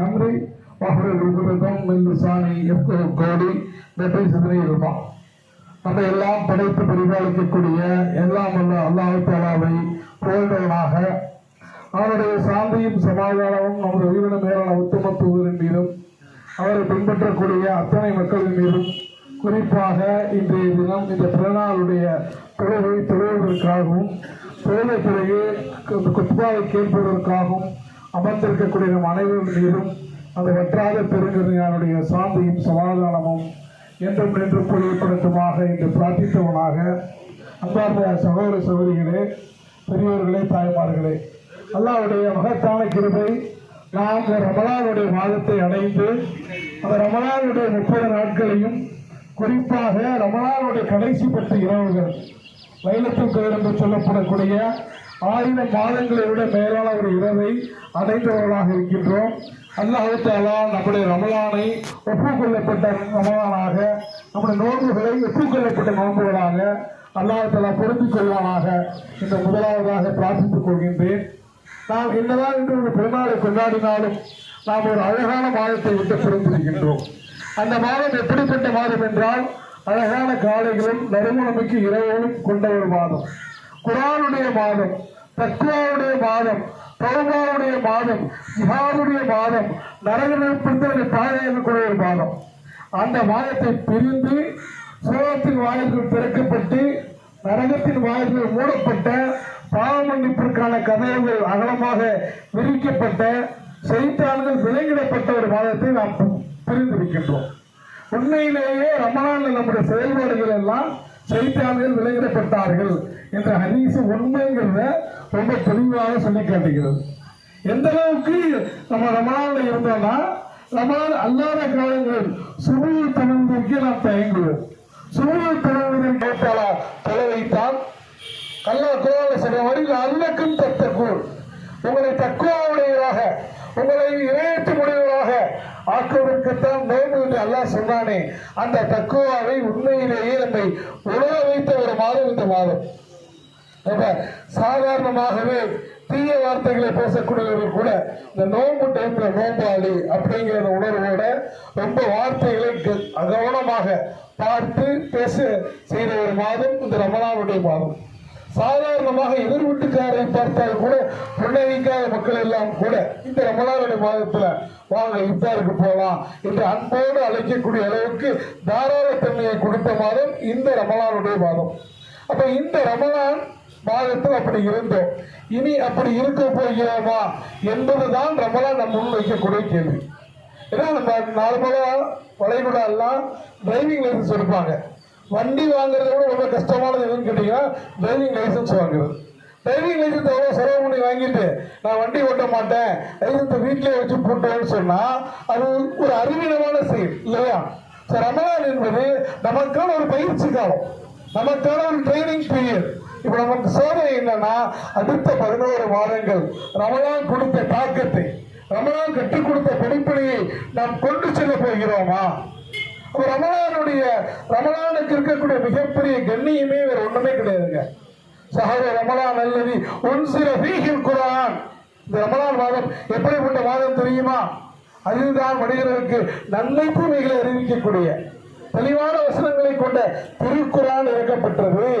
أمري واحلل عقدة من لساني يفقهوا قولي வெற்றி சிந்தனை இருப்பான் நம்ம எல்லாம் படைத்து பரிபாலிக்கக்கூடிய எல்லாம் வல்ல அல்லாஹ் தாலாவை புகழ்ந்தவனாக அவருடைய சாந்தியும் சமாதானமும் நமது உயிரின மேலான உத்தம தூதரின் மீதும் அவரை பின்பற்றக்கூடிய அத்தனை மக்களின் மீதும் குறிப்பாக இன்றைய தினம் இந்த பிறநாளுடைய தொழுகை தொழுவதற்காகவும் தொழுத பிறகு இந்த குத்பாவை கேட்பதற்காகவும் அமர்ந்திருக்கக்கூடிய நம் மீதும் அந்த வற்றாத பெருங்கருணையானுடைய சாந்தியும் சமாதானமும் என்றும் நின்று பொழியப்படுத்துமாக என்று பிரார்த்தித்தவனாக அன்பார்ந்த சகோதர சகோதரிகளே பெரியவர்களே தாய்மார்களே அல்லாவுடைய மகத்தான கிருபை நாம் இந்த ரமலானுடைய மாதத்தை அடைந்து அந்த ரமலானுடைய முப்பது நாட்களையும் குறிப்பாக ரமலானுடைய கடைசி பத்து இரவுகள் லைலத்துல் என்று சொல்லப்படக்கூடிய ஆயிரம் மாதங்களை விட மேலான ஒரு இரவை அடைந்தவர்களாக இருக்கின்றோம். அல்லாஹாலா நம்முடைய ரமலானை ஒப்புக்கொள்ளப்பட்ட ரமலானாக நம்முடைய நோன்புகளை ஒப்புக்கொள்ளப்பட்ட நோன்புகளாக அல்லாஹாலா பொருந்திக் கொள்வானாக. இந்த முதலாவதாக பிரார்த்தித்துக் கொள்கின்றேன். நாம் என்னதான் என்று ஒரு பிறநாளை கொண்டாடினாலும் நாம் ஒரு அழகான மாதத்தை விட்டு பிறந்திருக்கின்றோம். அந்த மாதம் எப்படிப்பட்ட மாதம் என்றால் அழகான காலைகளும் நறுமணமிக்கு இரவுகளும் கொண்ட ஒரு மாதம். குரானுடைய மாதம் தக்குவாவுடைய மாதம் தௌபாவுடைய மாதம் ஜிஹாவுடைய மாதம் நரக நிறுத்தத்தை பாதுகாக்கக்கூடிய ஒரு மாதம். அந்த மாதத்தை பிரிந்து சோகத்தின் வாயில்கள் திறக்கப்பட்டு நரகத்தின் வாயில்கள் மூடப்பட்ட பாவமன்னிப்பிற்கான கதவுகள் அகலமாக விரிக்கப்பட்ட செய்தித்தாள்கள் விலங்கிடப்பட்ட ஒரு மாதத்தை நாம் பிரிந்திருக்கின்றோம். உண்மையிலேயே ரமணானில் நம்முடைய செயல்பாடுகள் எல்லாம் செய்தித்தாள்கள் விலங்கிடப்பட்டார்கள் என்ற ஹனீஸ் உண்மைங்கிறத ரொம்ப தெளிவாக சொல்லி காட்டுகிறது. எந்த அளவுக்கு நம்ம ரமணானில் இருந்தோம்னா ரமணான் அல்லாத காலங்கள் சுருள் தமிழ்க்கு நாம் தயங்குவோம். சுருள் தமிழின் கேட்டாளா தொலை வைத்தால் கல்லா குரான சொல்ற வழியில் அல்லக்கும் தத்தக்கூர். உங்களை தக்குவாவுடையதாக உங்களை இணையத்து முடிவுகளாக ஆக்குவதற்குத்தான் வேண்டும் என்று அல்லாஹ் சொன்னானே. அந்த தக்குவாவை உண்மையிலேயே நம்மை உணர வைத்த ஒரு மாதம் இந்த மாதம். அப்ப சாதாரணமாகவே தீய வார்த்தைகளை பேசக்கூடியவர்கள் கூட இந்த நோன்பு டைம்ல நோம்பாளி அப்படிங்கிற உணர்வோட ரொம்ப வார்த்தைகளை கவனமாக பார்த்து பேச செய்த ஒரு மாதம் இந்த ரமணாவுடைய மாதம். சாதாரணமாக எதிர் வீட்டுக்காரை பார்த்தால் கூட புன்னகைக்காத மக்கள் எல்லாம் கூட இந்த ரமணாவுடைய மாதத்துல வாங்க இஃப்தாருக்கு போகலாம் என்று அன்போடு அழைக்கக்கூடிய அளவுக்கு தாராளத்தன்மையை கொடுத்த மாதம் இந்த ரமலானுடைய மாதம். அப்ப இந்த ரமலான் மாதத்தில் அப்படி இருந்தோம். இனி அப்படி இருக்க போகிறோமா என்பதுதான் ரமலான் நம் முன் வைக்கக்கூடிய கேள்வி. ஏன்னா நம்ம நார்மலா வளைகுடா எல்லாம் டிரைவிங் லைசன்ஸ் எடுப்பாங்க. வண்டி வாங்குறத விட ரொம்ப கஷ்டமானது எதுன்னு கேட்டீங்கன்னா டிரைவிங் லைசன்ஸ் வாங்குறது. டிரைவிங் லைசன்ஸ் எவ்வளோ செலவு பண்ணி வாங்கிட்டு நான் வண்டி ஓட்ட மாட்டேன் லைசன்ஸை வீட்டிலே வச்சு போட்டேன்னு சொன்னால் அது ஒரு அறிவீனமான செயல் இல்லையா? ஸோ ரமலான் என்பது நமக்கான ஒரு பயிற்சி காலம். நமக்கான ஒரு ட்ரைனிங் பீரியட் இப்போ நமக்கு சோதனை என்னன்னா அடுத்த பதினோரு மாதங்கள் ரமலான் கொடுத்த தாக்கத்தை ரமலான் கற்றுக் கொடுத்த படிப்பணியை நாம் கொண்டு செல்ல போகிறோமா? ரமலானுடைய ரமலானுக்கு இருக்கக்கூடிய மிகப்பெரிய கண்ணியமே வேற ஒண்ணுமே கிடையாதுங்க. சஹர ரமலான் அல்லது ஒன் சில ஃபீஹில் குரான் இந்த ரமலான் மாதம் எப்படிப்பட்ட மாதம் தெரியுமா? அதுதான் மனிதர்களுக்கு நன்மை தூய்மைகளை அறிவிக்கக்கூடிய தெளிவான வசனங்களை கொண்ட திருக்குறான் இறக்கப்பட்டது.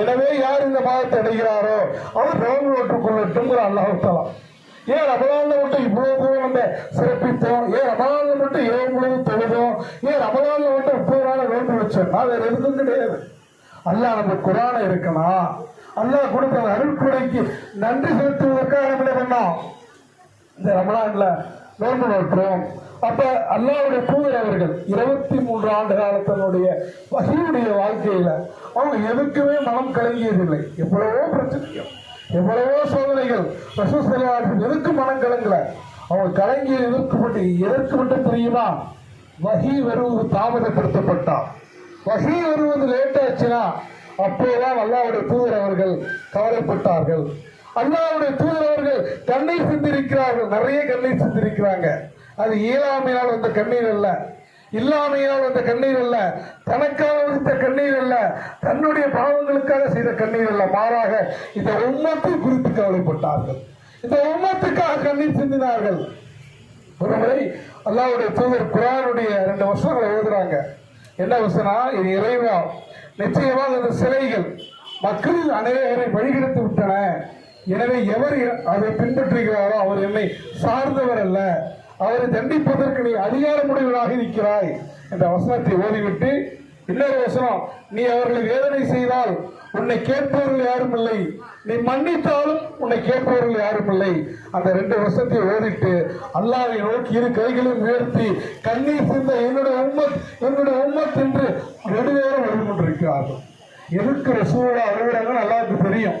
எனவே யார் இந்த மாதத்தை அடைகிறாரோ அவர் நோன்பு நோட்டுக் கொள்ளட்டும்ங்கிற அல்லாஹாலாம் ஏன் ரமலான்ல மட்டும் இவ்வளவு தூரம் நம்ம சிறப்பித்தோம்? ஏன் ரமலான்ல மட்டும் ஏழு முழுவதும் தொழுதோம்? ஏன் ரமலான்ல மட்டும் முப்பது நாள் வேண்டு வச்சோம்? அது வேற எதுவும் கிடையாது. அல்லாஹ் நம்ம குரானை இருக்கலாம் அல்லாஹ் கொடுத்த அருள்குடைக்கு நன்றி செலுத்துவதற்காக நம்ம பண்ணோம்? இந்த ரமலான்ல நோன்பு நோற்றோம் அப்ப அல்லாவுடைய தூதர் அவர்கள் இருபத்தி மூன்று ஆண்டு காலத்தினுடைய வகையுடைய வாழ்க்கையில அவங்க எதுக்குமே மனம் கலங்கியதில்லை. எவ்வளவோ பிரச்சனைகள். எவ்வளவோ சோதனைகள் ரசூல் ஸல்லல்லாஹு எதுக்கு மனம் கலங்கல. அவங்க கலங்கிய எதற்கு மட்டும் எதற்கு மட்டும் தெரியுமா? வகி வருவது தாமதப்படுத்தப்பட்டான். வகி வருவது லேட் ஆச்சுன்னா அப்போதான் அல்லாவுடைய தூதர் அவர்கள் கவலைப்பட்டார்கள். அல்லாவுடைய தூதர் அவர்கள் கண்ணீர் சிந்திருக்கிறார்கள். நிறைய கண்ணை சிந்திருக்கிறாங்க. அது இயலாமையால் வந்த கண்ணீர் அல்ல. இல்லாமையால் வந்த கண்ணீர் அல்ல தனக்காக வந்த கண்ணீர் அல்ல தன்னுடைய பாவங்களுக்காக செய்த கண்ணீர் அல்ல. மாறாக இந்த உம்மத்தை குறித்து கவலைப்பட்டார்கள். இந்த உம்மத்துக்காக கண்ணீர் சிந்தினார்கள். ஒரு முறை தூதர் குரானுடைய ரெண்டு வசனங்களை எழுதுறாங்க. என்ன வசனா? இது இறைவா. நிச்சயமாக இந்த சிலைகள் மக்கள் அநேகரை வழிகெடுத்து விட்டன. எனவே எவர் அதை பின்பற்றுகிறாரோ அவர் என்னை சார்ந்தவர் அல்ல. அவரை தண்டிப்பதற்கு நீ அதிகாரமுடையவராக இருக்கிறாய் என்ற வசனத்தை ஓதிவிட்டு இன்னொரு வசனம் நீ அவர்களை வேதனை செய்தால் உன்னை கேட்பவர்கள் யாரும் இல்லை. நீ மன்னித்தாலும் உன்னை கேட்பவர்கள் யாரும் இல்லை. அந்த ரெண்டு வருஷத்தை ஓதிட்டு அல்லாவை நோக்கி இரு கைகளையும் உயர்த்தி கண்ணீர் சிந்த என்னுடைய உம்மத் என்னுடைய உம்மத் என்று நெடுவேரம் எழுதி கொண்டிருக்கிறார்கள். எதுக்கு ரசூலா அழுகிறாங்கன்னு அல்லாவுக்கு தெரியும்.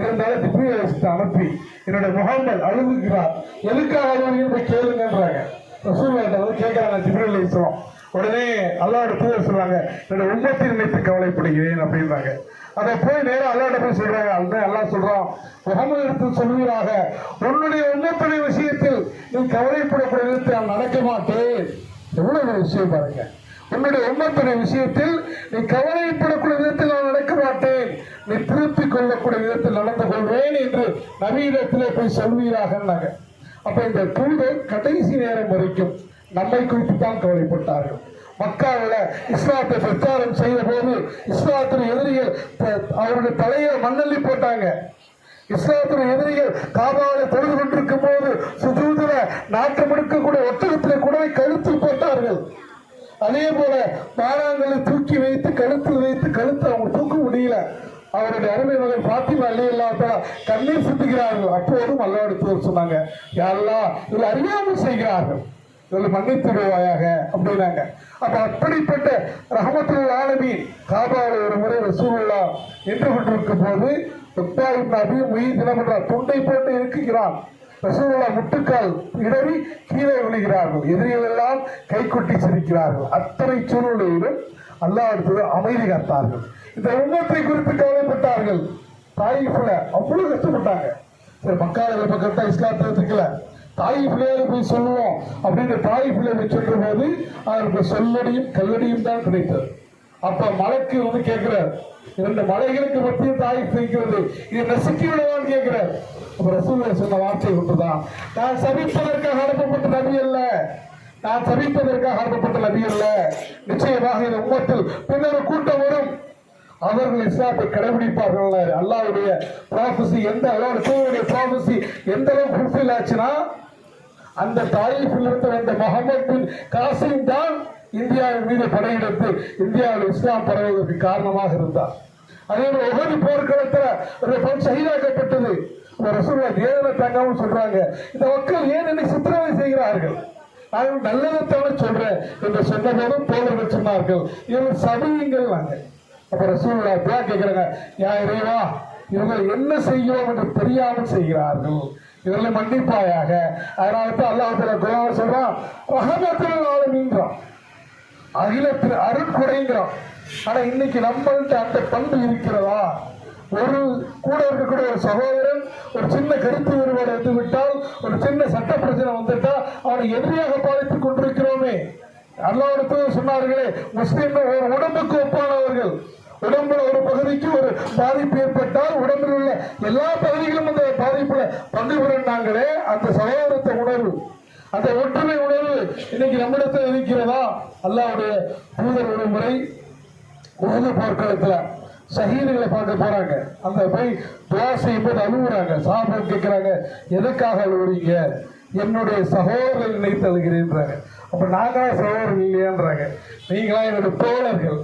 இருந்தாலும் திப்ரிய வசத்தை அனுப்பி என்னுடைய முகமது அழுகுகிறார். எதுக்காக அழுகுறீங்கன்னு போய் கேளுங்கன்றாங்க. ரசூலா வந்து கேட்கறாங்க ஜிப்ரல் இஸ்லாம் உடனே அல்லாவோட தூதர் சொல்றாங்க என்னோட உம்மத்தை நினைத்து கவலைப்படுகிறேன் அப்படின்றாங்க. அதை போய் நேரம் அல்லாட்ட போய் சொல்றாங்க அந்த அல்லாஹ் சொல்றோம் முகமது எடுத்து சொல்வீராக உன்னுடைய உண்மத்துடைய விஷயத்தில் நீ கவலைப்படக்கூடிய விதத்தில் நான் நடக்க மாட்டேன். எவ்வளவு விஷயம் பாருங்க. என்னுடைய உம்மத்துடைய விஷயத்தில் நீ கவலைப்படக்கூடிய விதத்தில் நான் நடக்க மாட்டேன். நீ திருப்தி கொள்ளக்கூடிய விதத்தில் நடந்து கொள்வேன் என்று நவீனத்திலே போய் சொல்வீராகன்னாங்க அப்ப இந்த தூதர் கடைசி நேரம் வரைக்கும் நம்மை குறித்து தான் கவலைப்பட்டார்கள். மக்காவில் இஸ்லாத்தை பிரச்சாரம் செய்த போது இஸ்லாத்தின் எதிரிகள் அவருடைய தலையை மண்ணள்ளி போட்டாங்க. இஸ்லாத்தின் எதிரிகள் காபாவில் தொழுது கொண்டிருக்கும் போது சுஜூதுல நாட்டம் எடுக்கக்கூடிய ஒட்டகத்திலே கூட கழுத்தில் போட்டார்கள். அதே போல பானாங்களை தூக்கி வைத்து கழுத்தில் வைத்து கழுத்தை அவங்க தூக்க முடியல. அவருடைய அருமை மகன் பாத்திமா அல்லி இல்லாத கண்ணீர் சுத்துகிறார்கள் அப்போதும் அல்லாவோட சொன்னாங்க யாரெல்லாம் இவர்கள் அறியாமல் செய்கிறார்கள். இவர்கள் மன்னித்து விடுவாயாக அப்படின்னாங்க. அப்ப அப்படிப்பட்ட ரஹமத்துல் ஆலமீன் காபாவில் ஒரு முறை ரசூல்லா நின்று கொண்டிருக்கும் போது உத்தாயின் நபி முயி தினமன்றார் துண்டை போட்டு இருக்குகிறான் ரசூலுல்லா முட்டுக்கால் இடறி கீழே விழுகிறார்கள். எதிரிகள் எல்லாம் சிரிக்கிறார்கள். அத்தனை சூழ்நிலையிலும் அல்லாஹ் அடுத்தது அமைதி காத்தார்கள். இந்த உண்மத்தை குறித்து கவலைப்பட்டார்கள். தாயிஃப்ல அவ்வளவு கஷ்டப்பட்டாங்க. சரி மக்காளர்கள் பக்கத்தான் தான் இஸ்லாத்தை எடுத்துக்கல. போய் சொல்லுவோம் அப்படின்னு தாய் போய் சொல்ற போது அவருக்கு சொல்லடியும் கல்லடியும் தான் கிடைத்தது. அப்ப மலைக்கு வந்து கேட்கிறார் இரண்டு மலைகளுக்கு மத்தியில் தாய் இருக்கிறது. இது நசுக்கி விடுவான்னு கேட்கிறார். அப்ப சொன்ன வார்த்தை ஒன்றுதான் நான் சபிப்பதற்காக அனுப்பப்பட்ட நபி அல்ல. நான் சபிப்பதற்காக அனுப்பப்பட்ட நபி அல்ல. நிச்சயமாக இந்த உம்மத்தில் பின்னர் கூட்டம் வரும். அவர்கள் இஸ்லாத்தை கடைபிடிப்பார்கள் அல்லாவுடைய ப்ராஃபஸி எந்த அளவுடைய ப்ராஃபஸி எந்த அளவுக்கு ஃபுல்ஃபில் ஆச்சுன்னா அந்த தாயிஃபில் இருந்த வந்த முகமது பின் காசிம் தான் இந்தியாவின் மீது படையெடுத்து இந்தியாவில் இஸ்லாம் பரவுவதற்கு காரணமாக இருந்தார். அதே போல உகது போர்க்களத்தில் ஒரு பெண் சகிதாக்கப்பட்டது ஒரு வேதனை தாங்காமல் சொல்றாங்க. இந்த மக்கள் ஏன் என்னை சித்திரவதை செய்கிறார்கள்? நான் நல்லதைத்தானே சொல்றேன் என்று சொன்ன போதும் தோழர்கள் சொன்னார்கள். இவர்கள் சபையுங்கள் நாங்கள் அப்ப ரசூலுல்லா துவா கேட்கிறாங்க யா இறைவா இவர்கள் என்ன செய்யும் என்று தெரியாமல் செய்கிறார்கள். இவர்களை மன்னிப்பாயாக. அதனால தான் அல்லாஹ் குரான் சொல்றான் ரஹமத்துல் ஆலமீன்றான். அகிலத்தில் அருட்குறைங்கிறான் ஆனா இன்னைக்கு நம்மள்கிட்ட அந்த பண்பு இருக்கிறதா? ஒரு கூட இருக்கக்கூடிய ஒரு சகோதரன் ஒரு சின்ன கருத்து வேறுபாடு வந்துவிட்டால் ஒரு சின்ன சட்ட பிரச்சனை வந்துட்டா அவனை எதிரியாக பாதித்துக் கொண்டிருக்கிறோமே. அல்லாவிடத்து சொன்னார்களே முஸ்லீம் ஒரு உடம்புக்கு ஒப்பானவர்கள். உடம்புல ஒரு பகுதிக்கு ஒரு பாதிப்பு ஏற்பட்டால் உடம்பில் உள்ள எல்லா பகுதிகளும் அந்த பாதிப்புல பங்கு பெறுனாங்களே அந்த சகோதரத்தை உணர்வு. அந்த ஒற்றுமை உணர்வு இன்னைக்கு நம்மிடத்தில் இருக்கிறதா? அல்லாவுடைய தூதர் ஒரு முறை உலக போர்க்களத்தில் ஷஹீதுகளை பார்க்க போறாங்க. அந்த போய் துவா செய்யும்போது அழுகுறாங்க சாப்பிட கேட்கிறாங்க எதுக்காக அழுகுறீங்க என்னுடைய சகோதரர்கள் நினைத்து அழுகிறேன்றாங்க. அப்ப நாங்களா சகோதரர்கள் இல்லையான்றாங்க. நீங்களா என்னுடைய தோழர்கள்.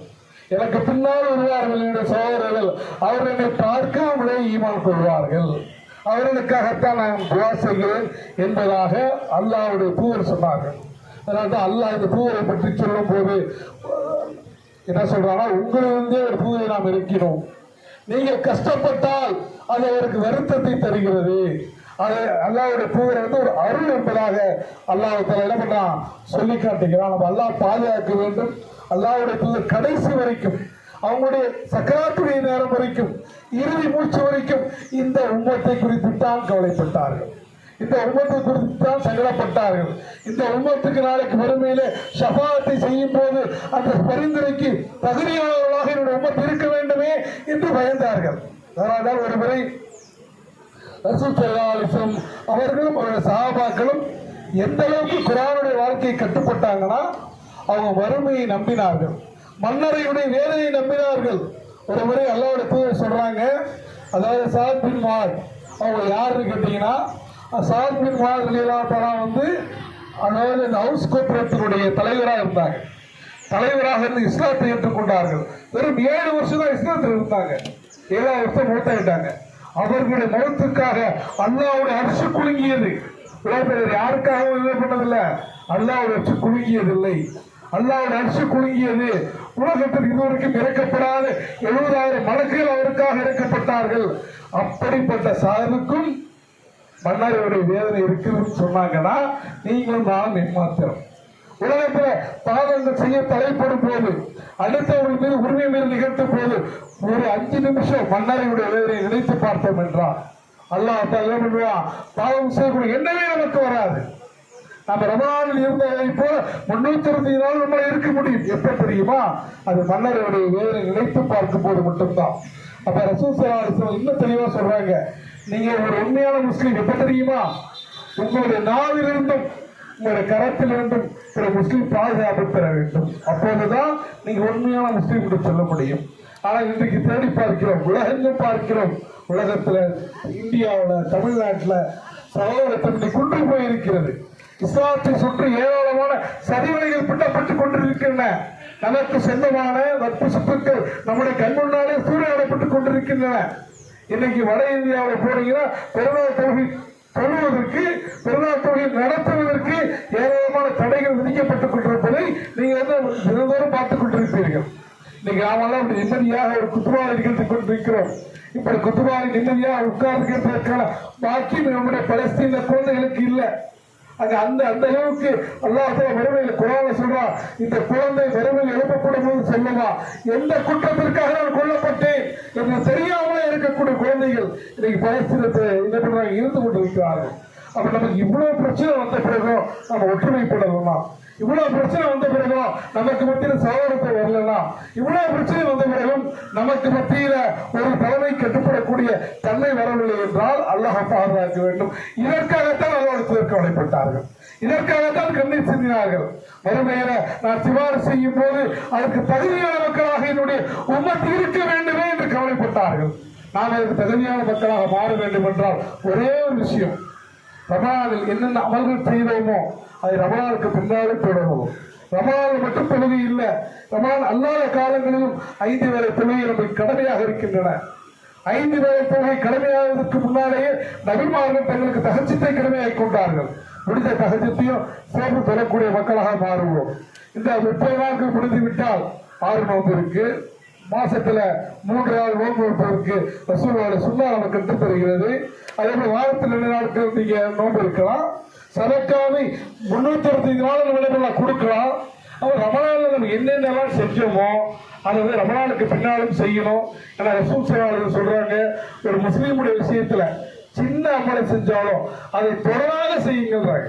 எனக்கு பின்னால் வருவார்கள் என்னுடைய சகோதரர்கள் அவர் என்னை பார்க்காமலே ஈமான் கொள்வார்கள். அவர்களுக்காகத்தான் நான் துவா செய்கிறேன் என்பதாக அல்லாவுடைய பூவர் சொன்னார்கள். அதனால தான் அல்லாஹ் இந்த பூவரை பற்றி சொல்லும் போது என்ன சொல்றாங்க உங்களிலிருந்தே ஒரு பூவை நாம் இருக்கிறோம் நீங்கள் கஷ்டப்பட்டால் அது அவருக்கு வருத்தத்தை தருகிறது. அது அல்லாவுடைய பூவில் வந்து ஒரு அருள் என்பதாக அல்லாஹ் என்ன பண்றான்? சொல்லி காட்டுகிறான். நம்ம அல்லாஹ் பாதுகாக்க வேண்டும். அல்லாவுடைய தூதர் கடைசி வரைக்கும் அவங்களுடைய சக்கராத்துடைய நேரம் வரைக்கும் இறுதி மூச்சு வரைக்கும் இந்த உம்மத்தை குறித்து தான் கவலைப்பட்டார்கள். இந்த உமத்தை குறித்து தான் சங்கடப்பட்டார்கள். இந்த உமத்துக்கு நாளைக்கு வறுமையில சபாதத்தை செய்யும் போது அந்த பரிந்துரைக்கு தகுதியானவர்களாக என்னுடைய உமத்து இருக்க வேண்டுமே என்று பயந்தார்கள். அதனால் ஒரு முறை ரசூல் அவர்களும் அவருடைய சகாபாக்களும் எந்த அளவுக்கு குரானுடைய வாழ்க்கையை கட்டுப்பட்டாங்கன்னா அவங்க வறுமையை நம்பினார்கள். மன்னரையுடைய வேலையை நம்பினார்கள். ஒரு முறை அல்லாவோட தூய சொல்றாங்க அதாவது சாத் பின் அவங்க யாருன்னு கேட்டீங்கன்னா சாத் குமார் லீலா ரலியல்லாஹு வந்து அதாவது இந்த ஹவுஸ் கோபுரத்தினுடைய தலைவராக இருந்தாங்க. தலைவராக இருந்து இஸ்லாத்தை ஏற்றுக்கொண்டார்கள். வெறும் ஏழு வருஷம் தான் இஸ்லாத்தில் இருந்தாங்க. ஏழாவது வருஷம் மூத்தாயிட்டாங்க. அவர்களுடைய மௌத்துக்காக அல்லாவுடைய அரசு குலுங்கியது. உலகத்தில் யாருக்காகவும் இது பண்ணதில்லை. அல்லாவுடைய அரசு குலுங்கியதில்லை. அல்லாவுடைய அரசு குலுங்கியது உலகத்தில் இதுவரைக்கும் இறக்கப்படாத எழுபதாயிரம் மலக்குகள் அவருக்காக இறக்கப்பட்டார்கள். அப்படிப்பட்ட சாதுக்கும் மன்னருடைய வேதனை இருக்குதுன்னு சொன்னாங்கன்னா நீங்களும் நானும் ஏமாத்திரம். உலகத்தில் பாதங்கள் செய்ய தலைப்படும் போது அடுத்தவர்கள் மீது உரிமை மீது நிகழ்த்தும் போது ஒரு அஞ்சு நிமிஷம் மன்னரையுடைய வேதனையை நினைத்து பார்த்தோம் என்றார் அல்லாஹ் தஆலா என்ன பண்ணுவான் பாவம் செய்யக்கூடிய எண்ணமே நமக்கு வராது. நம்ம ரமணானில் இருந்ததை போல முன்னூத்தி அறுபத்தி நாள் நம்மள இருக்க முடியும். எப்ப தெரியுமா? அது மன்னருடைய வேதனை நினைத்து பார்க்கும் போது மட்டும்தான். அப்ப ரசூல் இன்னும் தெளிவா சொல்றாங்க நீங்க ஒரு உண்மையான முஸ்லீம் எப்ப தெரியுமா? உங்களுடைய நாவிலிருந்தும் உங்களுடைய கரத்திலிருந்தும் ஒரு முஸ்லீம் பாதுகாப்பு பெற வேண்டும். அப்போதுதான் நீங்க உண்மையான முஸ்லீம் என்று சொல்ல முடியும். ஆனால் இன்றைக்கு தேடி பார்க்கிறோம் உலகெங்கும் பார்க்கிறோம் உலகத்துல இந்தியாவில் தமிழ்நாட்டில் சகோதரத்தன்மை குன்று போயிருக்கிறது. இஸ்லாத்தை சுற்றி ஏராளமான சரிவனைகள் பிட்டப்பட்டுக் கொண்டிருக்கின்றன. நமக்கு சொந்தமான நட்பு சுற்றுக்கள் நம்முடைய கண் முன்னாலே சூறையாடப்பட்டுக் கொண்டிருக்கின்றன. இன்னைக்கு வட இந்தியாவில் போனீங்கன்னா பெருநாள் தொகுதி சொல்லுவதற்கு பெருநாள் தொகுதி நடத்துவதற்கு ஏராளமான தடைகள் விதிக்கப்பட்டுக் கொண்டிருப்பதை நீங்க வந்து தினந்தோறும் பார்த்துக் கொண்டிருப்பீர்கள். இன்னைக்கு நாமெல்லாம் நிம்மதியாக ஒரு குத்துபாவை நிகழ்த்தி கொண்டிருக்கிறோம். இப்படி குத்துபாவை நிம்மதியாக உட்கார்ந்துக்கிறதுக்கான பாக்கியம் நம்முடைய பலஸ்தீன குழந்தைகளுக்கு இல்லை. அது அந்த அந்த அளவுக்கு அல்லாஹ் வறுமையில் குரான சொல்றா இந்த குழந்தை வறுமையில் எழுப்பப்படும் போது சொல்லுமா எந்த குற்றத்திற்காக நான் கொல்லப்பட்டேன் என்று தெரியாமலே இருக்கக்கூடிய குழந்தைகள் இன்னைக்கு பலஸ்தீனத்தை என்ன பண்றாங்க இருந்து கொண்டிருக்கிறார்கள் அப்ப நமக்கு இவ்வளவு பிரச்சனை வந்த பிறகும் நம்ம ஒற்றுமைப்படலாம் இவ்வளவு பிரச்சனை வந்த பிறகும் நமக்கு மத்தியில் சகோதரத்தை வரலாம் இவ்வளவு பிரச்சனை வந்த பிறகும் நமக்கு மத்தியில ஒரு தலைமை கட்டுப்படக்கூடிய தன்மை வரவில்லை என்றால் அல்லாஹ் பாதுகாக்க வேண்டும். இதற்காகத்தான் அலுவலகத்தில் கவலைப்பட்டார்கள். இதற்காகத்தான் கண்ணீர் சிந்தினார்கள். மறுமையில நான் சிவாறு செய்யும் போது அதற்கு தகுதியான மக்களாக என்னுடைய உம்மத்து இருக்க வேண்டுமே என்று கவலைப்பட்டார்கள். நாம் அதற்கு தகுதியான மக்களாக மாற வேண்டும் என்றால் ஒரே ஒரு விஷயம். ரமணாவில் என்னென்ன அமல்கள் செய்தோமோ அதை ரமணாவுக்கு பின்னாலே தொடரும் ரமணாவில் மட்டும் தொழுகை இல்லை. ரமணான் அல்லாத காலங்களிலும் ஐந்து வேலை தொழுகை நமக்கு கடமையாக இருக்கின்றன. ஐந்து வேலை தொழுகை கடமையாவதற்கு முன்னாலேயே நபிமார்கள் தங்களுக்கு தகச்சத்தை கடமையாக கொண்டார்கள். முடிந்த தகச்சத்தையும் சேர்ந்து தொழக்கூடிய மக்களாக மாறுவோம். இந்த முப்பது நாட்கள் முடிந்துவிட்டால் ஆறு நோன்பு இருக்குது மாசத்துல மூன்று நாள் நோன்பு இருப்பதற்கு ரசூலோட சுண்ணா நமக்கு கற்று தருகிறது. அதே போல வாரத்தில் ரெண்டு நாட்கள் நீங்க நோன்பு இருக்கலாம். சதக்காவை முன்னூத்தி அறுபத்தைந்து நாள் நம்ம கொடுக்கலாம். அவர் ரமணானில் நம்ம என்னென்னலாம் செஞ்சோமோ அதை வந்து ரமணானுக்கு பின்னாலும் செய்யணும். ஏன்னா ரசூல் சேவாளர்கள் சொல்றாங்க ஒரு முஸ்லீமுடைய விஷயத்துல சின்ன அமலை செஞ்சாலும் அதை தொடராக செய்யுங்கன்றாங்க.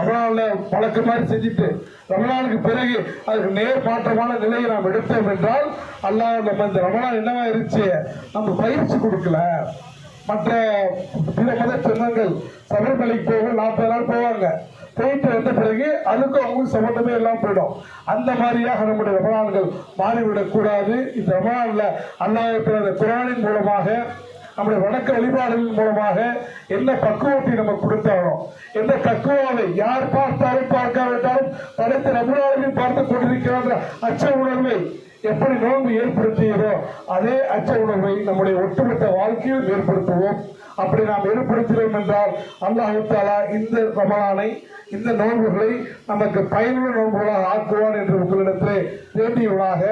ரமணான்ல பழக்கம் மாதிரி செஞ்சுட்டு ரமணானுக்கு பிறகு அதுக்கு நேர் மாற்றமான நிலையை நாம் எடுத்தோம் என்றால் அல்லாஹ் நம்ம இந்த ரமணா என்னவா இருந்துச்சு? நம்ம பயிற்சி கொடுக்கல. மற்ற பிற மத சின்னங்கள் சபரிமலைக்கு போக நாற்பது நாள் போவாங்க. போயிட்டு வந்த பிறகு அதுக்கும் அவங்களுக்கு சம்பந்தமே எல்லாம் போயிடும். அந்த மாதிரியாக நம்முடைய ரமணான்கள் மாறிவிடக்கூடாது. இந்த ரமணான்ல அல்லாஹ் குரானின் மூலமாக நம்முடைய வணக்க வழிபாடுகளின் மூலமாக என்ன பக்குவத்தை நம்ம கொடுத்தாலும் எந்த தக்குவாவை யார் பார்த்தாலும் பார்க்காவிட்டாலும் படைத்த ரமணாவையும் பார்த்து கொண்டிருக்கிற அச்ச உணர்வை எப்படி நோன்பு ஏற்படுத்தியதோ அதே அச்ச உணர்வை நம்முடைய ஒட்டுமொத்த வாழ்க்கையில் ஏற்படுத்துவோம். அப்படி நாம் ஏற்படுத்தினோம் என்றால் அல்லாஹு தாலா இந்த ரமலானை இந்த நோன்புகளை நமக்கு பயனுள்ள நோன்புகளாக ஆக்குவான் என்று உங்களிடத்திலே வேண்டியவனாக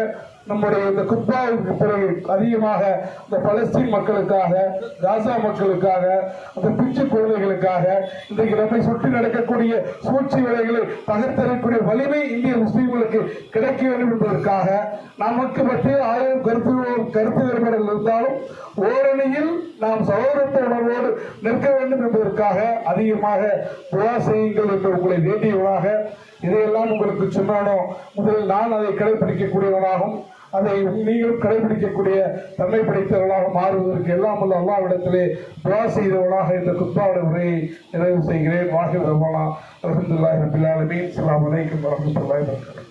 நம்முடைய இந்த குத்பாவுக்கு பிறகு அதிகமாக இந்த பலஸ்தீன் மக்களுக்காக காசா மக்களுக்காக அந்த பிச்சு குழந்தைகளுக்காக இன்றைக்கு நம்மை சுற்றி நடக்கக்கூடிய சூழ்ச்சி வேலைகளை பகர்த்தரக்கூடிய வலிமை இந்திய முஸ்லீம்களுக்கு கிடைக்க வேண்டும் என்பதற்காக நமக்கு பற்றிய ஆயிரம் கருத்து கருத்து வேறுபாடுகள் இருந்தாலும் ஓரணியில் நாம் சகோதரத்த உணர்வோடு நிற்க வேண்டும் என்பதற்காக அதிகமாக துவா செய்யுங்கள் என்று உங்களை வேண்டியவனாக இதையெல்லாம் உங்களுக்கு சொன்னானோ முதலில் நான் அதை கடைபிடிக்கக்கூடியவனாகும் அதை நீங்களும் கடைபிடிக்கக்கூடிய தன்மை படைத்தவர்களாக மாறுவதற்கு எல்லாம் உள்ள அல்லாவிடத்திலே துவா செய்தவர்களாக இந்த குத்தாடு உரையை நிறைவு செய்கிறேன். வாகி வருமானா அலமதுல்லாஹி ரபில் ஆலமீன். வலைக்கம் அலைக்கும் வரஹ்மத்துல்லாஹி